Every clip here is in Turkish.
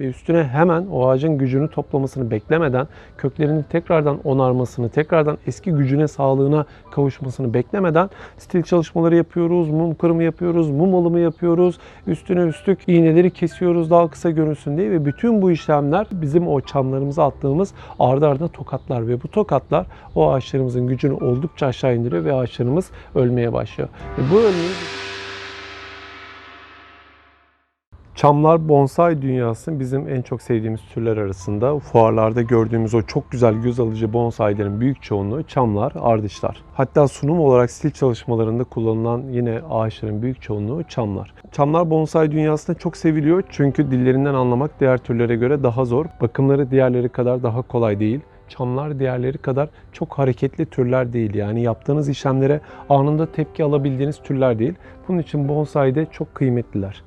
ve üstüne hemen o ağacın gücünü toplamasını beklemeden, köklerinin tekrardan onarmasını, tekrardan eski gücüne, sağlığına kavuşmasını beklemeden stil çalışmaları yapıyoruz, mum kırımı yapıyoruz, mum alımı yapıyoruz, üstüne üstlük iğneleri kesiyoruz daha kısa görünsün diye ve bütün bu işlemler bizim o çamlarımıza attığımız ardı ardına tokatlar ve bu tokatlar o ağaçlarımızın gücünü oldukça aşağı indiriyor ve ağaçlarımız ölmeye başlıyor. Ve bu ölmeyi Çamlar bonsai dünyası bizim en çok sevdiğimiz türler arasında. Fuarlarda gördüğümüz o çok güzel göz alıcı bonsailerin büyük çoğunluğu çamlar, ardışlar. Hatta sunum olarak stil çalışmalarında kullanılan yine ağaçların büyük çoğunluğu çamlar. Çamlar bonsai dünyasında çok seviliyor çünkü dillerinden anlamak diğer türlere göre daha zor. Bakımları diğerleri kadar daha kolay değil çamlar diğerleri kadar çok hareketli türler değil. Yani yaptığınız işlemlere anında tepki alabildiğiniz türler değil. Bunun için bonsai'de çok kıymetliler.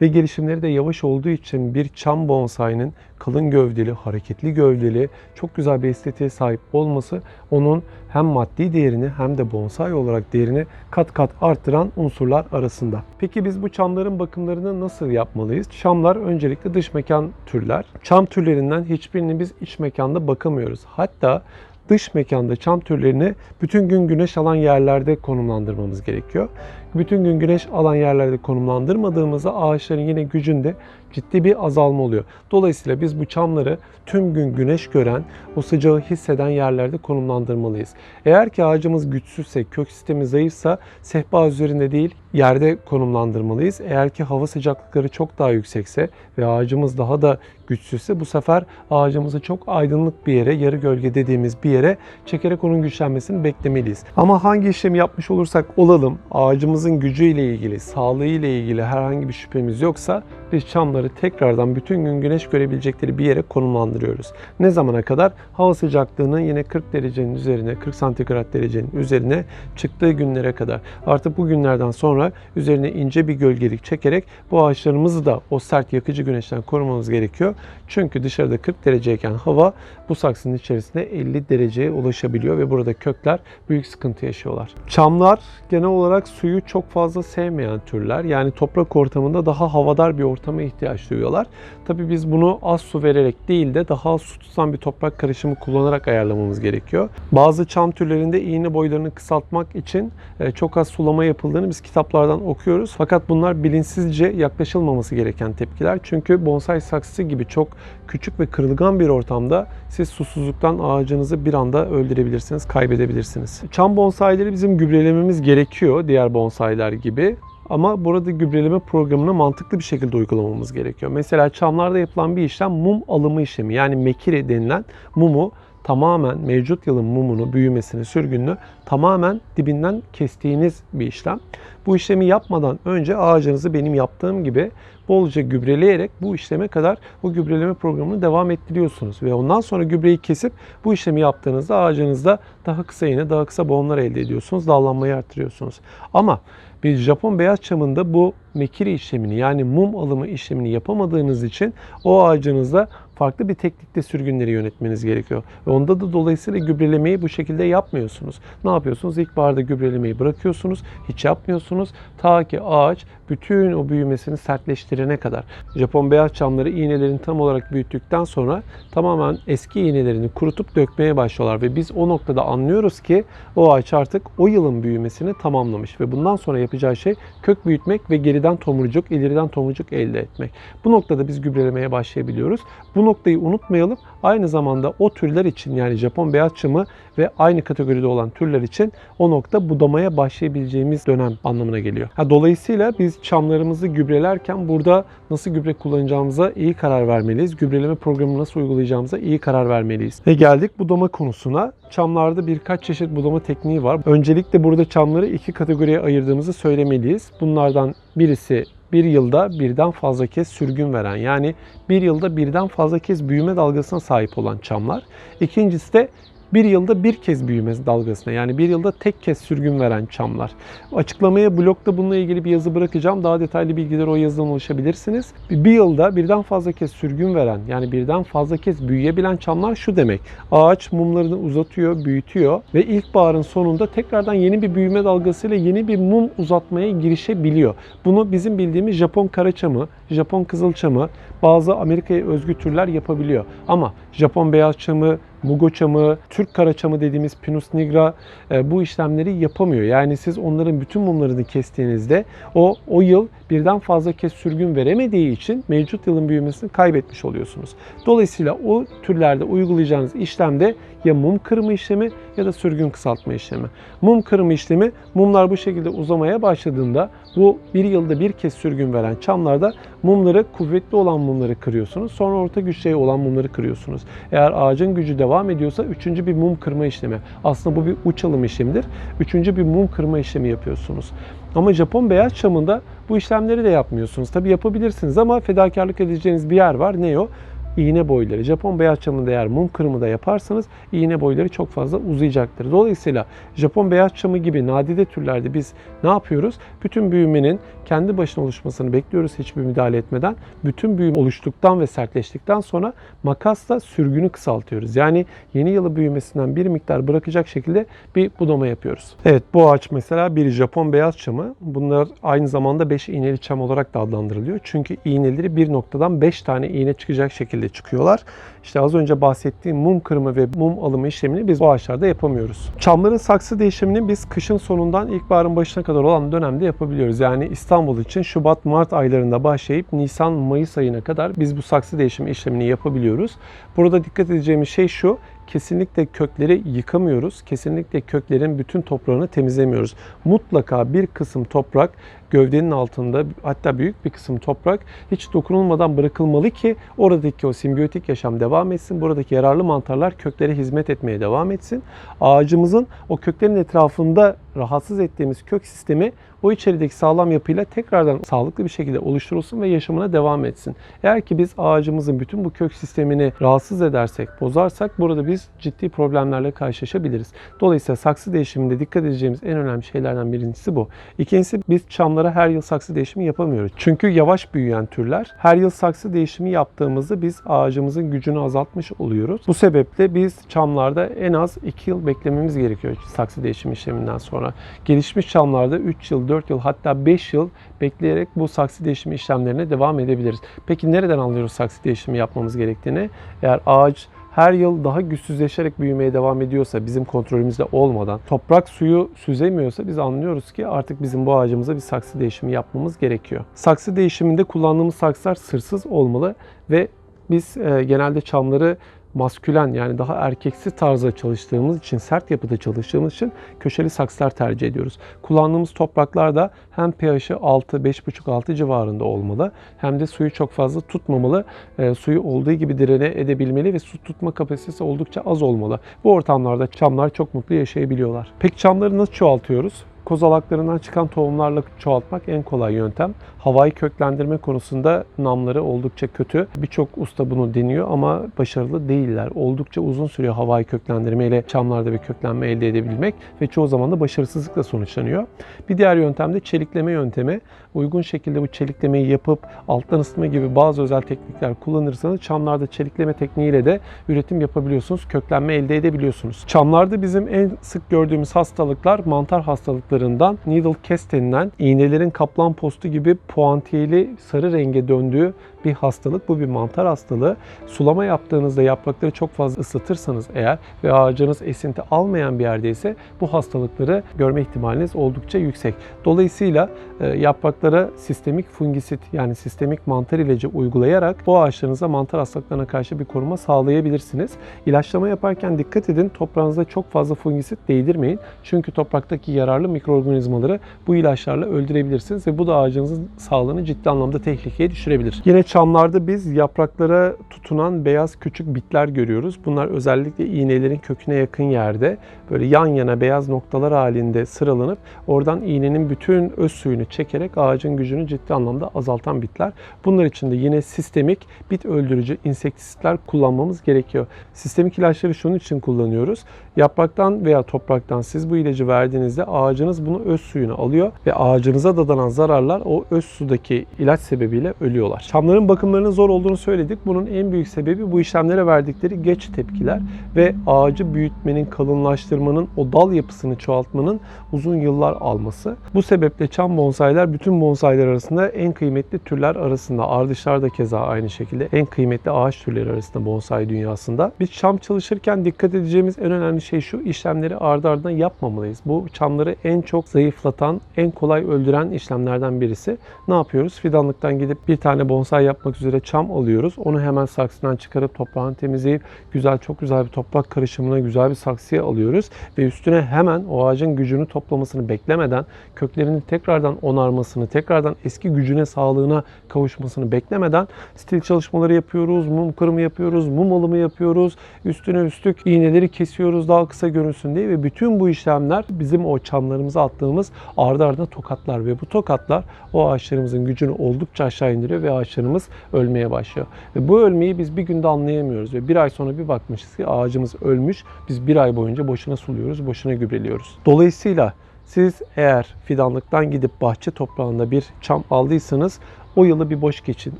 Ve gelişimleri de yavaş olduğu için bir çam bonsai'nin kalın gövdeli, hareketli gövdeli, çok güzel bir estetiğe sahip olması onun hem maddi değerini hem de bonsai olarak değerini kat kat arttıran unsurlar arasında. Peki biz bu çamların bakımlarını nasıl yapmalıyız? Çamlar öncelikle dış mekan türler. Çam türlerinden hiçbirini biz iç mekanda bakamıyoruz. Hatta dış mekanda çam türlerini bütün gün güneş alan yerlerde konumlandırmamız gerekiyor. Bütün gün güneş alan yerlerde konumlandırmadığımızda ağaçların yine gücünde ciddi bir azalma oluyor. Dolayısıyla biz bu çamları tüm gün güneş gören, o sıcağı hisseden yerlerde konumlandırmalıyız. Eğer ki ağacımız güçsüzse, kök sistemi zayıfsa sehpa üzerinde değil yerde konumlandırmalıyız. Eğer ki hava sıcaklıkları çok daha yüksekse ve ağacımız daha da güçsüzse bu sefer ağacımızı çok aydınlık bir yere, yarı gölge dediğimiz bir yere çekerek onun güçlenmesini beklemeliyiz. Ama hangi işlemi yapmış olursak olalım ağacımızın gücüyle ilgili, sağlığıyla ilgili herhangi bir şüphemiz yoksa biz çamları tekrardan bütün gün güneş görebilecekleri bir yere konumlandırıyoruz. Ne zamana kadar? Hava sıcaklığının yine 40 derecenin üzerine, 40 santigrat derecenin üzerine çıktığı günlere kadar. Artık bu günlerden sonra üzerine ince bir gölgelik çekerek bu ağaçlarımızı da o sert yakıcı güneşten korumamız gerekiyor. Çünkü dışarıda 40 dereceyken hava bu saksının içerisinde 50 dereceye ulaşabiliyor ve burada kökler büyük sıkıntı yaşıyorlar. Çamlar genel olarak suyu çok fazla sevmeyen türler. Yani toprak ortamında daha havadar bir ortama ihtiyaç duyuyorlar. Tabii biz bunu az su vererek değil de daha az su tutan bir toprak karışımı kullanarak ayarlamamız gerekiyor. Bazı çam türlerinde iğne boylarını kısaltmak için e, çok az sulama yapıldığını biz kitaplardan okuyoruz. Fakat bunlar bilinçsizce yaklaşılmaması gereken tepkiler. Çünkü bonsai saksısı gibi çok küçük ve kırılgan bir ortamda siz susuzluktan ağacınızı bir anda öldürebilirsiniz, kaybedebilirsiniz. Çam bonsaileri bizim gübrelememiz gerekiyor diğer bonsailer gibi. Ama burada gübreleme programını mantıklı bir şekilde uygulamamız gerekiyor. Mesela çamlarda yapılan bir işlem mum alımı işlemi. Yani mekiri denilen mumu tamamen mevcut yılın mumunu, büyümesini, sürgününü tamamen dibinden kestiğiniz bir işlem. Bu işlemi yapmadan önce ağacınızı benim yaptığım gibi bolca gübreleyerek bu işleme kadar bu gübreleme programını devam ettiriyorsunuz. Ve ondan sonra gübreyi kesip bu işlemi yaptığınızda ağacınızda daha kısa yine daha kısa boğumlar elde ediyorsunuz. Dallanmayı arttırıyorsunuz. Ama bir Japon beyaz çamında bu mekiri işlemini yani mum alımı işlemini yapamadığınız için o ağacınızda farklı bir teknikte sürgünleri yönetmeniz gerekiyor. Ve onda da dolayısıyla gübrelemeyi bu şekilde yapmıyorsunuz. Ne yapıyorsunuz? İlkbaharda gübrelemeyi bırakıyorsunuz. Hiç yapmıyorsunuz. Ta ki ağaç bütün o büyümesini sertleştirene kadar. Japon beyaz çamları iğnelerini tam olarak büyüttükten sonra tamamen eski iğnelerini kurutup dökmeye başlıyorlar. Ve biz o noktada anlıyoruz ki o ağaç artık o yılın büyümesini tamamlamış. Ve bundan sonra yapacağı şey kök büyütmek ve geriden tomurcuk, ileriden tomurcuk elde etmek. Bu noktada biz gübrelemeye başlayabiliyoruz. Bu noktayı unutmayalım. Aynı zamanda o türler için yani Japon beyaz çamı ve aynı kategoride olan türler için o nokta budamaya başlayabileceğimiz dönem anlamına geliyor. Ha, dolayısıyla biz çamlarımızı gübrelerken burada nasıl gübre kullanacağımıza iyi karar vermeliyiz. Gübreleme programını nasıl uygulayacağımıza iyi karar vermeliyiz. Ve geldik budama konusuna. Çamlarda birkaç çeşit budama tekniği var. Öncelikle burada çamları iki kategoriye ayırdığımızı söylemeliyiz. Bunlardan birisi bir yılda birden fazla kez sürgün veren yani bir yılda birden fazla kez büyüme dalgasına sahip olan çamlar. İkincisi de Bir yılda bir kez büyüme dalgasına yani bir yılda tek kez sürgün veren çamlar. Açıklamaya blogda bununla ilgili bir yazı bırakacağım. Daha detaylı bilgileri o yazıdan ulaşabilirsiniz. Bir yılda birden fazla kez sürgün veren yani birden fazla kez büyüyebilen çamlar şu demek. Ağaç mumlarını uzatıyor, büyütüyor ve ilkbaharın sonunda tekrardan yeni bir büyüme dalgasıyla yeni bir mum uzatmaya girişebiliyor. Bunu bizim bildiğimiz Japon karaçamı, Japon kızılçamı, bazı Amerika'ya özgü türler yapabiliyor. Ama Japon beyaz çamı, Mugo çamı, Türk karaçamı dediğimiz Pinus nigra e, bu işlemleri yapamıyor. Yani siz onların bütün mumlarını kestiğinizde o o yıl birden fazla kez sürgün veremediği için mevcut yılın büyümesini kaybetmiş oluyorsunuz. Dolayısıyla o türlerde uygulayacağınız işlemde ya mum kırma işlemi ya da sürgün kısaltma işlemi. Mum kırma işlemi mumlar bu şekilde uzamaya başladığında bu bir yılda bir kez sürgün veren çamlarda mumları kuvvetli olan mumları kırıyorsunuz. Sonra orta güçte olan mumları kırıyorsunuz. Eğer ağacın gücü devam ediyorsa üçüncü bir mum kırma işlemi. Aslında bu bir uç alım işlemidir. Üçüncü bir mum kırma işlemi yapıyorsunuz. Ama Japon beyaz çamında bu işlemleri de yapmıyorsunuz. Tabi yapabilirsiniz ama fedakarlık edeceğiniz bir yer var. Ne o? İğne boyları. Japon beyaz çamında eğer mum kırımı da yaparsanız iğne boyları çok fazla uzayacaktır. Dolayısıyla Japon beyaz çamı gibi nadide türlerde biz ne yapıyoruz? Bütün büyümenin kendi başına oluşmasını bekliyoruz hiçbir müdahale etmeden. Bütün büyüme oluştuktan ve sertleştikten sonra makasla sürgünü kısaltıyoruz. Yani yeni yılı büyümesinden bir miktar bırakacak şekilde bir budama yapıyoruz. Evet bu ağaç mesela bir Japon beyaz çamı. Bunlar aynı zamanda 5 iğneli çam olarak da adlandırılıyor. Çünkü iğneleri bir noktadan 5 tane iğne çıkacak şekilde çıkıyorlar. İşte az önce bahsettiğim mum kırımı ve mum alımı işlemini biz bu ağaçlarda yapamıyoruz. Çamların saksı değişimini biz kışın sonundan ilkbaharın başına kadar olan dönemde yapabiliyoruz. Yani İstanbul için Şubat-Mart aylarında başlayıp Nisan-Mayıs ayına kadar biz bu saksı değişimi işlemini yapabiliyoruz. Burada dikkat edeceğimiz şey şu, kesinlikle kökleri yıkamıyoruz. Kesinlikle köklerin bütün toprağını temizlemiyoruz. Mutlaka bir kısım toprak gövdenin altında hatta büyük bir kısım toprak hiç dokunulmadan bırakılmalı ki oradaki o simbiyotik yaşam devam etsin. Buradaki yararlı mantarlar köklere hizmet etmeye devam etsin. Ağacımızın o köklerin etrafında rahatsız ettiğimiz kök sistemi o içerideki sağlam yapıyla tekrardan sağlıklı bir şekilde oluşturulsun ve yaşamına devam etsin. Eğer ki biz ağacımızın bütün bu kök sistemini rahatsız edersek, bozarsak burada biz ciddi problemlerle karşılaşabiliriz. Dolayısıyla saksı değişiminde dikkat edeceğimiz en önemli şeylerden birincisi bu. İkincisi biz çamlara her yıl saksı değişimi yapamıyoruz. Çünkü yavaş büyüyen türler. Her yıl saksı değişimi yaptığımızda biz ağacımızın gücünü azaltmış oluyoruz. Bu sebeple biz çamlarda en az 2 yıl beklememiz gerekiyor saksı değişimi işleminden sonra. Gelişmiş çamlarda 3 yıl, 4 yıl hatta 5 yıl bekleyerek bu saksı değişimi işlemlerine devam edebiliriz. Peki nereden anlıyoruz saksı değişimi yapmamız gerektiğini? Eğer ağaç her yıl daha güçsüzleşerek büyümeye devam ediyorsa bizim kontrolümüzde olmadan toprak suyu süzemiyorsa biz anlıyoruz ki artık bizim bu ağacımıza bir saksı değişimi yapmamız gerekiyor. Saksı değişiminde kullandığımız saksılar sırsız olmalı ve biz e, genelde çamları maskülen yani daha erkeksi tarzda çalıştığımız için, sert yapıda çalıştığımız için köşeli saksılar tercih ediyoruz. Kullandığımız topraklar da hem pH'i 6, 5,5-6 civarında olmalı hem de suyu çok fazla tutmamalı. E, suyu olduğu gibi direne edebilmeli ve su tutma kapasitesi oldukça az olmalı. Bu ortamlarda çamlar çok mutlu yaşayabiliyorlar. Peki çamları nasıl çoğaltıyoruz? Kozalaklarından çıkan tohumlarla çoğaltmak en kolay yöntem. Havayı köklendirme konusunda namları oldukça kötü. Birçok usta bunu deniyor ama başarılı değiller. Oldukça uzun sürüyor havayı köklendirmeyle çamlarda bir köklenme elde edebilmek ve çoğu zaman da başarısızlıkla sonuçlanıyor. Bir diğer yöntem de çelikleme yöntemi. Uygun şekilde bu çeliklemeyi yapıp alttan ısıtma gibi bazı özel teknikler kullanırsanız çamlarda çelikleme tekniğiyle de üretim yapabiliyorsunuz. Köklenme elde edebiliyorsunuz. Çamlarda bizim en sık gördüğümüz hastalıklar mantar hastalıklarından needle cast denilen iğnelerin kaplan postu gibi puantiyeli sarı renge döndüğü bir hastalık. Bu bir mantar hastalığı. Sulama yaptığınızda yaprakları çok fazla ısıtırsanız eğer ve ağacınız esinti almayan bir yerdeyse bu hastalıkları görme ihtimaliniz oldukça yüksek. Dolayısıyla e, yapraklara sistemik fungisit yani sistemik mantar ilacı uygulayarak bu ağaçlarınıza mantar hastalıklarına karşı bir koruma sağlayabilirsiniz. İlaçlama yaparken dikkat edin toprağınıza çok fazla fungisit değdirmeyin. Çünkü topraktaki yararlı mikroorganizmaları bu ilaçlarla öldürebilirsiniz ve bu da ağacınızın sağlığını ciddi anlamda tehlikeye düşürebilir. Yine çamlarda biz yapraklara tutunan beyaz küçük bitler görüyoruz. Bunlar özellikle iğnelerin köküne yakın yerde böyle yan yana beyaz noktalar halinde sıralanıp oradan iğnenin bütün öz suyunu çekerek ağacın gücünü ciddi anlamda azaltan bitler. Bunlar için de yine sistemik bit öldürücü insektisitler kullanmamız gerekiyor. Sistemik ilaçları şunun için kullanıyoruz. Yapraktan veya topraktan siz bu ilacı verdiğinizde ağacınız bunu öz suyunu alıyor ve ağacınıza dadanan zararlar o öz sudaki ilaç sebebiyle ölüyorlar. Çamların bakımlarının zor olduğunu söyledik. Bunun en büyük sebebi bu işlemlere verdikleri geç tepkiler ve ağacı büyütmenin, kalınlaştırmanın, o dal yapısını çoğaltmanın uzun yıllar alması. Bu sebeple çam bonsailer bütün bonsailer arasında en kıymetli türler arasında. Ardışlar da keza aynı şekilde en kıymetli ağaç türleri arasında bonsai dünyasında. Biz çam çalışırken dikkat edeceğimiz en önemli şey şu işlemleri ardı ardına yapmamalıyız. Bu çamları en çok zayıflatan, en kolay öldüren işlemlerden birisi. Ne yapıyoruz? Fidanlıktan gidip bir tane bonsai yapmak üzere çam alıyoruz. Onu hemen saksıdan çıkarıp toprağını temizleyip güzel çok güzel bir toprak karışımına güzel bir saksıya alıyoruz. Ve üstüne hemen o ağacın gücünü toplamasını beklemeden köklerinin tekrardan onarmasını, tekrardan eski gücüne, sağlığına kavuşmasını beklemeden stil çalışmaları yapıyoruz, mum kırımı yapıyoruz, mum alımı yapıyoruz, üstüne üstlük iğneleri kesiyoruz daha kısa görünsün diye ve bütün bu işlemler bizim o çamlarımıza attığımız ardı ardına tokatlar. Ve bu tokatlar o ağaçlarımızın gücünü oldukça aşağı indiriyor ve ağaçlarımız ölmeye başlıyor. Ve bu ölmeyi biz bir günde anlayamıyoruz ve bir ay sonra bir bakmışız ki ağacımız ölmüş. Biz bir ay boyunca boşuna suluyoruz, boşuna gübreliyoruz. Dolayısıyla siz eğer fidanlıktan gidip bahçe toprağında bir çam aldıysanız o yılı bir boş geçin.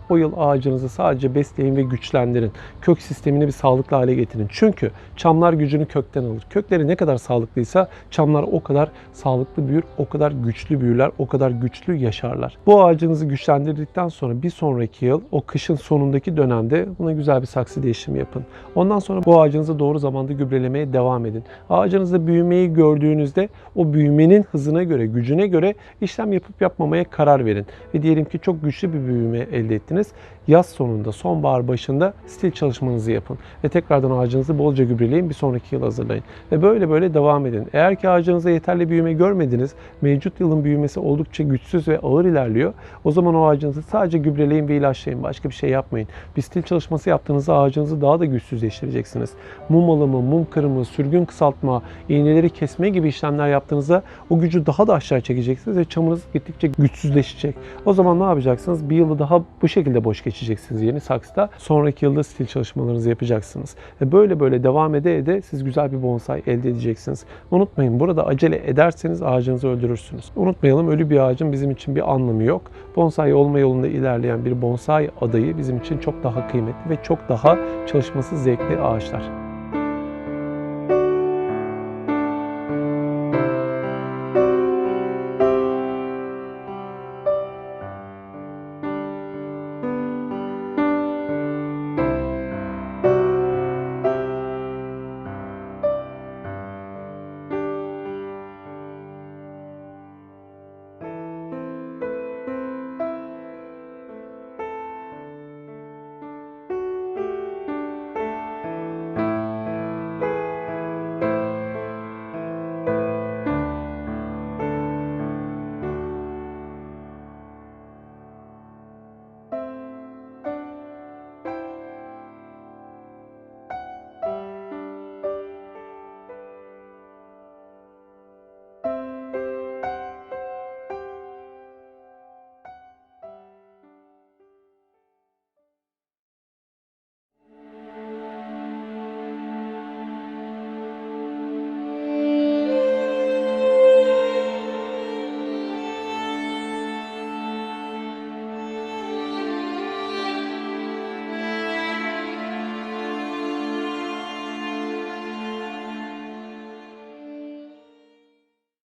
O yıl ağacınızı sadece besleyin ve güçlendirin. Kök sistemini bir sağlıklı hale getirin. Çünkü çamlar gücünü kökten alır. Kökleri ne kadar sağlıklıysa çamlar o kadar sağlıklı büyür, o kadar güçlü büyürler, o kadar güçlü yaşarlar. Bu ağacınızı güçlendirdikten sonra bir sonraki yıl o kışın sonundaki dönemde buna güzel bir saksı değişimi yapın. Ondan sonra bu ağacınızı doğru zamanda gübrelemeye devam edin. Ağacınızda büyümeyi gördüğünüzde o büyümenin hızına göre, gücüne göre işlem yapıp yapmamaya karar verin. Ve diyelim ki çok güçlü bir büyüme elde ettiniz. Yaz sonunda, sonbahar başında stil çalışmanızı yapın. Ve tekrardan ağacınızı bolca gübreleyin. Bir sonraki yıl hazırlayın. Ve böyle böyle devam edin. Eğer ki ağacınızda yeterli büyüme görmediniz, mevcut yılın büyümesi oldukça güçsüz ve ağır ilerliyor. O zaman o ağacınızı sadece gübreleyin ve ilaçlayın. Başka bir şey yapmayın. Bir stil çalışması yaptığınızda ağacınızı daha da güçsüzleştireceksiniz. Mum alımı, mum kırımı, sürgün kısaltma, iğneleri kesme gibi işlemler yaptığınızda o gücü daha da aşağı çekeceksiniz ve çamınız gittikçe güçsüzleşecek. O zaman ne yapacaksınız? Bir yılı daha bu şekilde boş geçeceksiniz yeni saksıda. Sonraki yılda stil çalışmalarınızı yapacaksınız. Ve böyle böyle devam ede ede siz güzel bir bonsai elde edeceksiniz. Unutmayın burada acele ederseniz ağacınızı öldürürsünüz. Unutmayalım ölü bir ağacın bizim için bir anlamı yok. Bonsai olma yolunda ilerleyen bir bonsai adayı bizim için çok daha kıymetli ve çok daha çalışması zevkli ağaçlar.